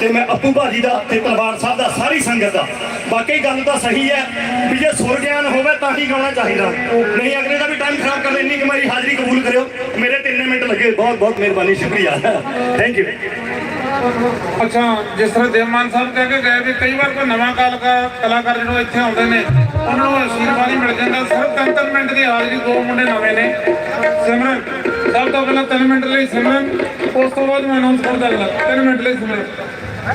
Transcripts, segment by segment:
ਤੇ ਮੈਂ ਅੱਪੂ ਭਾਜੀ ਦਾ ਤੇ ਦਰਬਾਰ ਸਾਹਿਬ ਦਾ, ਸਾਰੀ ਸੰਗਤ ਦਾ। ਬਾਕੀ ਗੱਲ ਤਾਂ ਸਹੀ ਹੈ ਵੀ ਜੇ ਸੁਰ ਗਿਆਨ ਹੋਵੇ ਤਾਂ ਹੀ ਗਾਉਣਾ ਚਾਹੀਦਾ। ਨਹੀਂ, ਅਗਲੇ ਦਾ ਵੀ ਟਾਈਮ ਖਰਾਬ ਕਰ ਲੈਣੀ ਕਿ ਮੇਰੀ ਹਾਜ਼ਰੀ ਕਬੂਲ ਕਰਿਓ। ਮੇਰੇ 3 ਮਿੰਟ ਲੱਗੇ। ਬਹੁਤ ਬਹੁਤ ਮਿਹਰਬਾਨੀ, ਸ਼ੁਕਰੀਆ। ਥੈਂਕ ਯੂ ਅੱਛਾ, ਜਿਸ ਤਰ੍ਹਾਂ ਦੇਵਮਾਨ ਸਾਹਿਬ ਕਹਿ ਕੇ ਗਏ ਵੀ ਕਈ ਵਾਰ ਕੋਈ ਨਵਾਂ ਕਲਾਕਾਰ ਕਲਾਕਾਰ ਜਦੋਂ ਇੱਥੇ ਆਉਂਦੇ ਨੇ, ਉਹਨਾਂ ਨੂੰ ਅਸ਼ੀਰਵਾਦ ਮਿਲ ਜਾਂਦਾ। ਸਿਰਫ 3-3 ਮਿੰਟ ਦੀ ਹਾਜ਼ਰੀ ਦੋ ਮੁੰਡੇ ਨਵੇਂ ਨੇ। ਸਿਮਰਨ, ਸਭ ਤੋਂ ਪਹਿਲਾਂ 3 ਮਿੰਟ ਲਈ ਸਿਮਰਨ, ਉਸ ਤੋਂ ਬਾਅਦ ਮੈਂ ਅਨਾਉਂਸ ਕਰਦਾ ਅਗਲਾ। 3 ਮਿੰਟ ਲਈ ਸਿਮਰਨ। Mas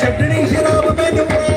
ਛੱਡਣੀ ਸ਼ਰਾਬ ਮੈਨੂੰ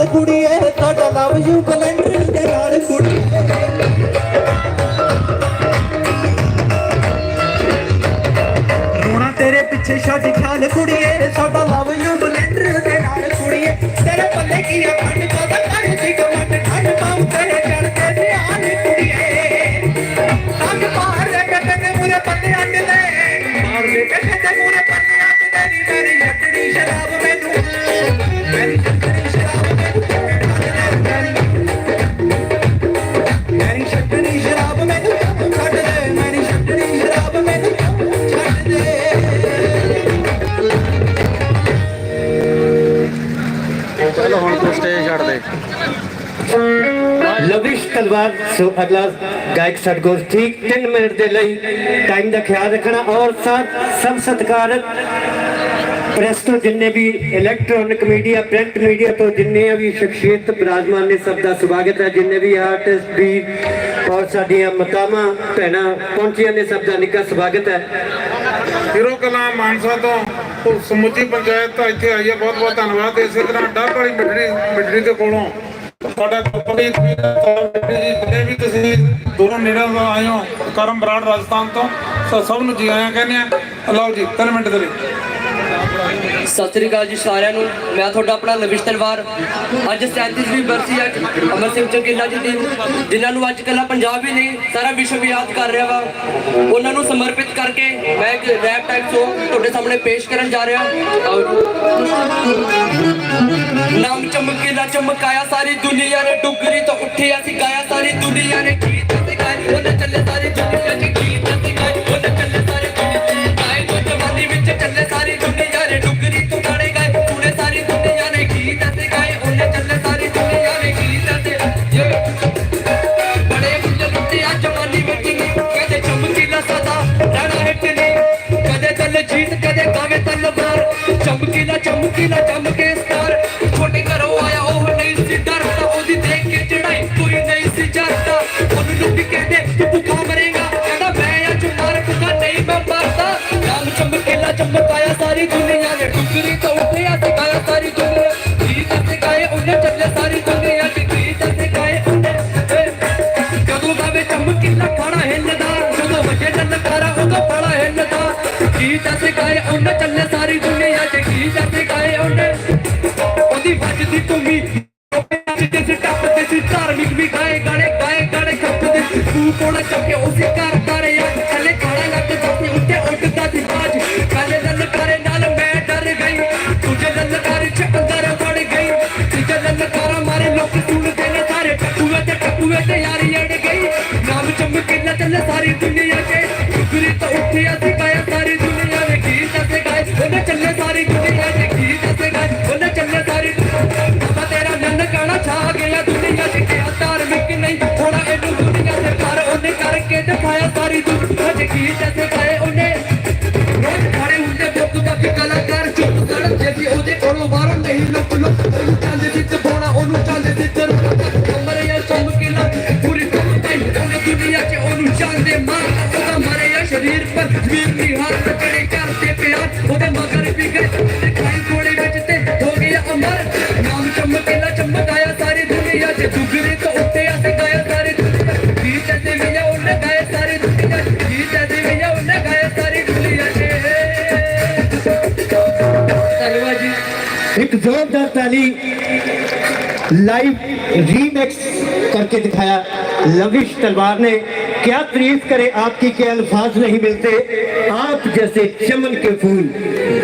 ਛੱਡ ਖਿਆਲ ਲਵਿਸ਼ ਤਲਵਾਰ, ਸੋ ਅਗਲਾ ਗਾਇਕ ਸਰਗੋਸ਼ਠੀ 3 ਮਿੰਟ ਦੇ ਲਈ ਟਾਈਮ ਦਾ ਖਿਆਲ ਰੱਖਣਾ ਔਰ ਸਾਥ, ਸਭ ਸਤਿਕਾਰਤ ਪ੍ਰੈਸ ਤੋਂ ਜਿੰਨੇ ਵੀ ਇਲੈਕਟ੍ਰੋਨਿਕ ਮੀਡੀਆ ਪ੍ਰਿੰਟ ਮੀਡੀਆ ਤੋਂ ਜਿੰਨੇ ਵੀ ਸ਼ਖਸੀਅਤ ਬਿਰਾਜਮਾਨ ਨੇ ਸਭ ਦਾ ਸਵਾਗਤ ਹੈ, ਜਿੰਨੇ ਵੀ ਆਰਟਿਸਟ ਵੀ ਔਰ ਸਾਡੀਆਂ ਮਤਾਵਾਂ, ਭੈਣਾਂ, ਪਹੁੰਚੀਆਂ ਨੇ, ਸਭ ਦਾ ਨਿੱਘਾ ਸਵਾਗਤ ਹੈ। ਹੀਰੋ ਕਲਾਂ ਮਾਨਸਾ ਤੋਂ ਉਹ ਸਮੁੱਚੀ ਪੰਚਾਇਤ ਤਾਂ ਇੱਥੇ ਆਈ ਹੈ ਬਹੁਤ ਬਹੁਤ ਧੰਨਵਾਦ। ਤੇ ਇਸੇ ਤਰ੍ਹਾਂ ਡੱਬ ਵਾਲੀ ਮਿੱਠੜੀ ਮਿੱਠੜੀ ਦੇ ਕੋਲੋਂ ਤੁਹਾਡਾ ਕੰਪਨੀ ਜਿੰਨੇ ਵੀ ਤੁਸੀਂ ਦੂਰੋਂ ਨੇੜੇ ਤੋਂ ਆਏ ਹੋ, ਕਰਮ ਬਰਾੜ ਰਾਜਸਥਾਨ ਤੋਂ ਸਭ ਨੂੰ ਜੀ ਆਇਆਂ ਕਹਿੰਦੇ ਆ। ਲਓ ਜੀ 3 ਮਿੰਟ ਦੇ ਲਈ। ਸਤਿ ਸ੍ਰੀ ਅਕਾਲ ਜੀ ਸਾਰਿਆਂ ਨੂੰ। ਮੈਂ ਤੁਹਾਡਾ ਆਪਣਾ ਲਵਿਸ਼ ਤਲਵਾਰ। ਅੱਜ 37ਵੀਂ ਬਰਸੀ ਹੈ ਅਮਰ ਸਿੰਘ ਚੰਗੇਲਾ ਜੀ ਦੀ, ਜਿਨ੍ਹਾਂ ਨੂੰ ਅੱਜ ਕੱਲਾ ਪੰਜਾਬ ਹੀ ਨਹੀਂ, ਸਾਰਾ ਵਿਸ਼ਵ ਯਾਦ ਕਰ ਰਿਹਾ ਵਾ। ਉਹਨਾਂ ਨੂੰ ਸਮਰਪਿਤ ਕਰਕੇ ਮੈਂ ਇੱਕ ਰੈਪ ਟਾਈਪ Song ਤੁਹਾਡੇ ਸਾਹਮਣੇ ਪੇਸ਼ ਕਰਨ ਜਾ ਰਿਹਾ। ਨਾਮ ਚਮਕੇਲਾ ਚਮਕਾਇਆ ਸਾਰੀ ਦੁਨੀਆ ਨੇ, ਡੁਗਰੀ ਤੋਂ ਉੱਠਿਆ ਸੀ ਗਾਇਆ ਸਾਰੀ ਦੁਨੀਆ ਨੇ। ਗੀਤ ਤੇ ਗਾਏ, ਉਹਨੇ ਚੱਲੇ ਸਾਰੀ ਦੁਨੀਆ ਚ ਗੀਤ ਤੇ ਗਾਏ, ਉਹਨੇ ਚੱਲੇ ਬੜੇ ਮੁੰਡੇ ਲੁੱਟੇ ਆ ਜਵਾਨੀ ਵਿੱਚ ਨੀ। ਕਦੇ ਚਮਕੀਲਾ ਸਦਾ ਰਹਿਣਾ ਹਿੱਟ ਨੀ। ਕਦੇ ਤਲ ਜੀਤ, ਕਦੇ ਕਾਵੇ ਤਲ ਤਲਵਾਰ। ਚਮਕੀਲਾ ਚਮਕੀਲਾ ਚਮਕੇ ਸਟਾਰ ਗੀਤ ਐਸੇ ਗਾਏ ਉਹਨੇ। ਰੋਜ਼ ਖੜੇ ਹੁੰਦੇ ਬੁੱਕ ਬਾਕੀ ਕਲਾਕਾਰ ਚੁੱਪ ਕਰਦੇ ਸੀ ਉਹਦੇ ਕੋਲੋਂ ਬਾਹਰੋਂ ਨਹੀਂ ਲੁਕ ਲੁਕ ਉਹਨੂੰ ਚੰਦ ਪਾਉਣਾ ਉਹਨੂੰ ਚੰਦ ਸਿੱਧ ਕਮਰੇ ਜਾਂ ਚਮਕੀਲਾ ਪੂਰੀ ਕਮਾਈ ਉਹਨੇ ਦੁਨੀਆ 'ਚ ਉਹਨੂੰ ਚਾਂਦੇ ਮਾਰ। ਉਹਦਾ ਮਰੇ ਜਾਂ ਸਰੀਰ ਪਰ ਜ਼ਮੀਨ ਦੀ ਹਾਰ ਟਕੜੇ ਕਰਦੇ ਪਿਆਰ। ਉਹਦੇ ਮਗਰ ਵੀ ਗਏ ਦਿਖਾਈ ਥੋੜੇ ਵਿੱਚ ਤੇ ਹੋ ਗਿਆ ਅਮਰ। ਨਾਮ ਚਮਕੀਲਾ जोरदार ताली लाइव रीमिक्स करके दिखाया लविश तलवार ने क्या तारीफ करे आपकी के अल्फाज नहीं मिलते आप जैसे चमन के फूल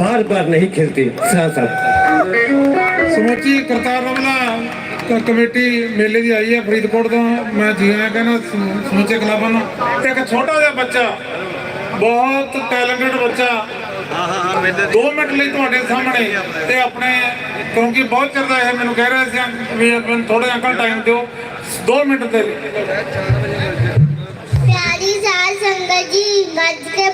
बार बार नहीं खिलते साथ साथ ਸਮੁੱਚੀ ਕਰਤਾਰ ਰਮਲਾ ਕ- ਕਮੇਟੀ ਮੇਲੇ ਦੀ ਆਈ ਹੈ ਫਰੀਦਕੋਟ ਤੋਂ ਮੈਂ ਜੀ ਆਇਆਂ ਕਹਿੰਦਾ ਸਮੁ- ਸਮੁੱਚੇ ਕਲੱਬਾਂ ਨੂੰ ਇੱਕ ਛੋਟਾ ਜਿਹਾ ਬੱਚਾ ਬਹੁਤ ਟੈਲੈਂਟਡ ਬੱਚਾ 2 ਮਿੰਟ ਲਈ ਤੁਹਾਡੇ ਸਾਹਮਣੇ ਤੇ ਆਪਣੇ ਕਿਉਂਕਿ ਬਹੁਤ ਚਿਰ ਦਾ ਇਹ ਮੈਨੂੰ ਕਹਿ ਰਿਹਾ ਸੀ ਵੀ ਮੈਨੂੰ ਥੋੜਾ ਅੰਕਲ ਟਾਈਮ ਦਿਓ। 2 ਮਿੰਟ ਦੇ ਪਿਆਰੀ ਸਾਧ ਸੰਗਤ ਜੀ ਗੱਜ ਕੇ